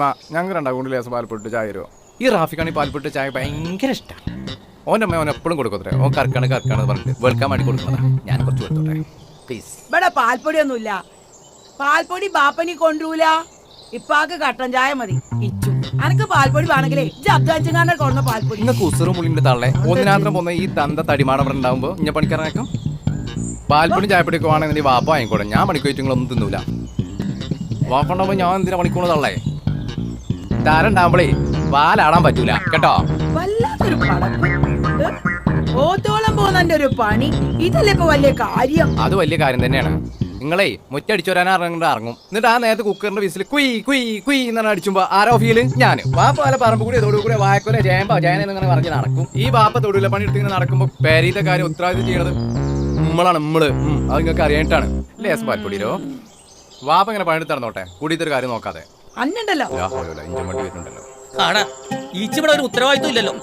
ഇമ്മ ഞങ്ങൾ രണ്ടാം കൊണ്ട് ലേസം പാൽപ്പൊട്ട് ചായ തരുമോ ഈ റാഫിക്കാണ് ഈ പാൽപ്പൊട്ട് ചായ ഭയങ്കര ഇഷ്ടമാണ് ഓന്റെ അമ്മ ഓൻ എപ്പോഴും കൊടുക്കത്രേ ഓൻ കറക്കാണ് കറക്കാണ് പറഞ്ഞിട്ട് വെളുക്കാൻ വേണ്ടി കൊടുക്കുന്നതാ. ഞാൻ കുറച്ച് കൊടുത്തോട്ടെ. പ്ലീസ് ഇവിടെ പാൽപ്പൊടിയൊന്നുമില്ല. പാൽപ്പൊടി ബാപ്പനി കൊണ്ടുപോല ഇപ്പാക്ക് കട്ടൻ ചായ മതി. ഇച്ചു. അനക്ക് പാൽപ്പൊടി വേണമെങ്കിലേ ജഗ്ഗഞ്ചുകാരനെ കൊണ്ട പാൽപ്പൊടി. നിങ്ങൾക്ക് ഉസറും പുളിന്റെ തള്ളേ. ഒന്നിനാത്രം പോകുന്ന ഈ തന്ത തടിമാടം അവിടെ ഉണ്ടാവുമ്പോ ഇഞ്ഞ പണിക്കാരനേക്കാം? പാൽപ്പൊടി ചായപ്പൊടിയൊക്കെ വേണമെങ്കിൽ വാപ്പ വാങ്ങിക്കോട്ടെ ഞാൻ പണിക്കോയിട്ട് നിങ്ങളൊന്നും തിന്നൂല. വാപ്പ ഉണ്ടാവുമ്പോ ഞാൻ എന്തിനാ പണിക്കോണ തള്ളേ താരുണ്ടാവുമ്പോഴേ പാലാടാൻ പറ്റൂല കേട്ടോ? വല്ലാത്തൊരു? ഓത്തോളം പോകുന്നതിന്റെ ഒരു പണി. ഇതല്ലേ ഇപ്പൊ വലിയ കാര്യം. അത് വലിയ കാര്യം തന്നെയാണ്. നിങ്ങളെ മുറ്റടിച്ചു വരാൻ ഇറങ്ങുന്ന ഇറങ്ങും. എന്നിട്ട് ആ നേരത്തെ കുക്കറിന്റെ വിസിൽ കുയ് കുയ് കുയ് എന്നാണ് അടിച്ചുമ്പോ ആരോ ഫീൽ? ഞാൻ വാപ്പ പല പറമ്പ് കൂടി ഇതോട് കൂടി വായക്കൊല ജയമ്പ ജയന എന്നിങ്ങനെ പറഞ്ഞ് നടക്കും. ഈ വാപ്പ തൊടുവില പണി എടുത്ത് ഇങ്ങനെ നടക്കുമ്പോ പേരീത്തെ കാര്യം ഉത്തരവാദിത്വം ചെയ്യണത് നമ്മളാണ് നമ്മൾ. അത് നിങ്ങൾക്ക് അറിയാനിട്ടാണ് ലേസ് പാൽപ്പൊടിയിലോ? വാപ്പ ഇങ്ങനെ പണിയെടുത്ത് നടന്നോട്ടെ? കൂടിയിട്ടൊരു കാര്യം നോക്കാതെ. അന്നുണ്ടല്ലോ. ഈച്ചിവിടെ ഒരു ഉത്തരവാദിത്വം ഇല്ലല്ലോ.